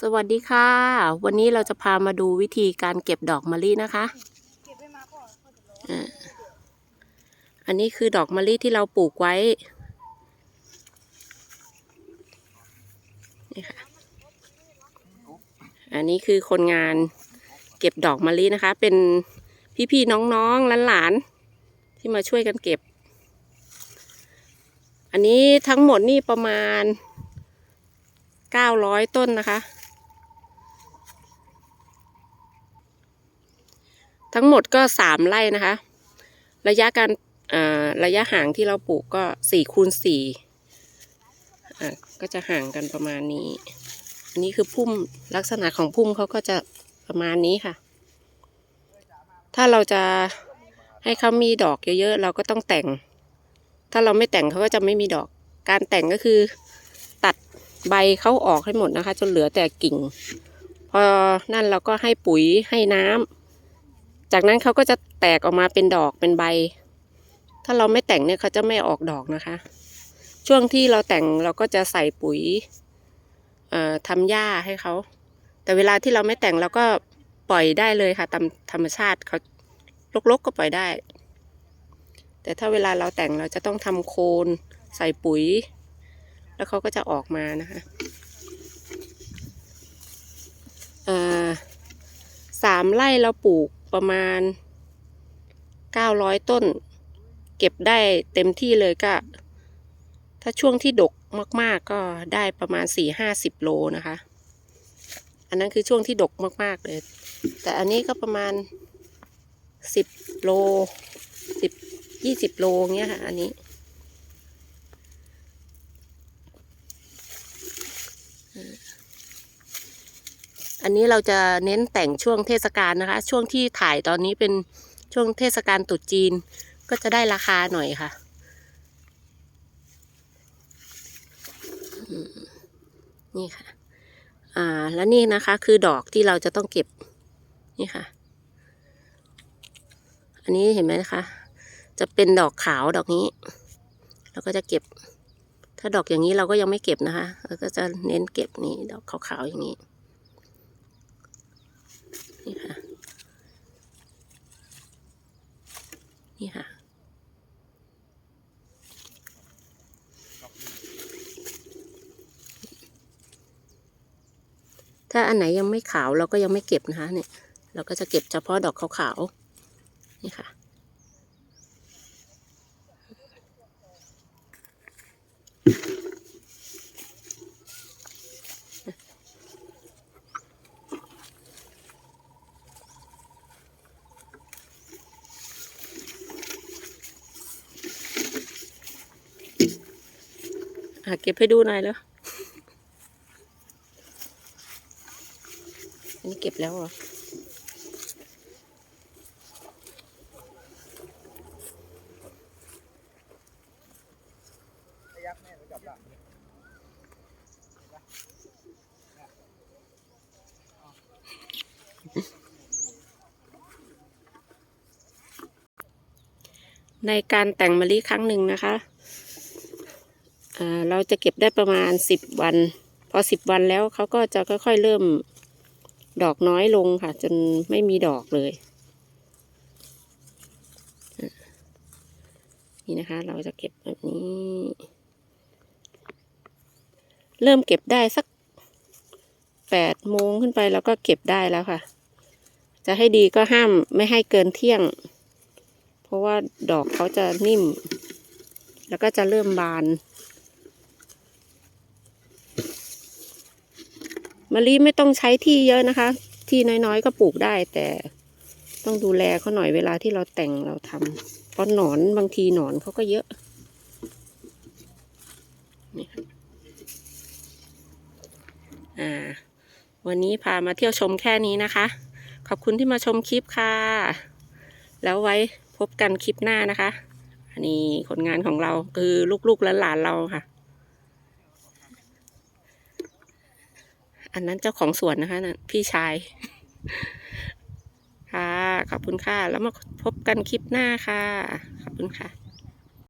สวัสดีค่ะ วันนี้เราจะพามาดูวิธีการเก็บดอกมะลินะคะเก็บไว้มาก่อนเขาจะร้องอ่าอันนี้คือดอกมะลิที่เราปลูกไว้ นี่ค่ะ อันนี้คือคนงานเก็บดอกมะลินะคะ เป็นพี่ๆน้องๆหลานๆที่มาช่วยกันเก็บ อันนี้ทั้งหมดนี่ประมาณเก้าร้อยต้นนะคะ ทั้งหมดก็สามไร่นะคะ ระยะการระยะห่างที่เราปลูกก็สี่คูณสี่ก็จะห่างกันประมาณนี้ อันนี้คือพุ่มลักษณะของพุ่มเขาก็จะประมาณนี้ค่ะ ถ้าเราจะให้เขามีดอกเยอะๆ เราก็ต้องแต่ง ถ้าเราไม่แต่งเขาก็จะไม่มีดอก การแต่งก็คือ ตัดใบเขาออกให้หมดนะคะ จนเหลือแต่กิ่ง พอนั่นเราก็ให้ปุ๋ยให้น้ำ จากนั้นเขาก็จะแตกออกมาเป็นดอกเป็นใบ ถ้าเราไม่แต่งเนี่ยเขาจะไม่ออกดอกนะคะ ช่วงที่เราแต่งเราก็จะใส่ปุ๋ยทำหญ้าให้เขา แต่เวลาที่เราไม่แต่งเราก็ปล่อยได้เลยค่ะตามธรรมชาติเขาลกๆก็ปล่อยได้ แต่ถ้าเวลาเราแต่งเราจะต้องทำโคนใส่ปุ๋ย แล้วเขาก็จะออกมานะคะสามไร่เราปลูก ประมาณ 900 ต้น เก็บได้เต็มที่เลยก็ ถ้าช่วงที่ดกมาก ๆ ก็ได้ประมาณ 4-50กิโลนะคะ อันนั้นคือช่วงที่ดกมากๆเลย แต่อันนี้ก็ประมาณสิโล 10 20 โลเงี้ยค่ะ อันนี้ อันนี้เราจะเน้นแต่งช่วงเทศกาลนะคะ ช่วงที่ถ่ายตอนนี้เป็นช่วงเทศกาลตรุษจีน ก็จะได้ราคาหน่อยค่ะ นี่ค่ะ อ่า แล้วนี่นะคะ คือดอกที่เราจะต้องเก็บ นี่ค่ะ อันนี้เห็นไหมนะคะ จะเป็นดอกขาวดอกนี้ เราก็จะเก็บ ถ้าดอกอย่างนี้เราก็ยังไม่เก็บนะคะ เราก็จะเน้นเก็บนี่ดอกขาวๆอย่างนี้ นี่ค่ะ นี่ค่ะ ถ้าอันไหนยังไม่ขาวเราก็ยังไม่เก็บนะคะเนี่ย เราก็จะเก็บเฉพาะดอกขาวๆ นี่ค่ะ อะเก็บให้ดูหน่อยแล้วอันนี้เก็บแล้วเหรอในการแต่งมะลิครั้งหนึ่งนะคะอ่า เราจะเก็บได้ประมาณสิบวัน พอสิบวันแล้วเขาก็จะค่อยๆเริ่มดอกน้อยลงค่ะ จนไม่มีดอกเลย นี่นะคะ เราจะเก็บแบบนี้ เริ่มเก็บได้สักแปดโมงขึ้นไปแล้วก็เก็บได้แล้วค่ะ จะให้ดีก็ห้ามไม่ให้เกินเที่ยง เพราะว่าดอกเขาจะนิ่ม แล้วก็จะเริ่มบาน มะลิไม่ต้องใช้ที่เยอะนะคะ ที่น้อยๆก็ปลูกได้ แต่ต้องดูแลเขาหน่อยเวลาที่เราแต่งเราทำเพราะหนอนบางทีหนอนเขาก็เยอะนี่ค่ะอ่า วันนี้พามาเที่ยวชมแค่นี้นะคะ ขอบคุณที่มาชมคลิปค่ะ แล้วไว้พบกันคลิปหน้านะคะ อันนี้ผลงานของเราคือลูกๆและหลานเราค่ะ อันนั้นเจ้าของสวนนะคะนะพี่ชาย ค่ะ ขอบคุณค่ะ แล้วมาพบกันคลิปหน้าค่ะ ขอบคุณค่ะ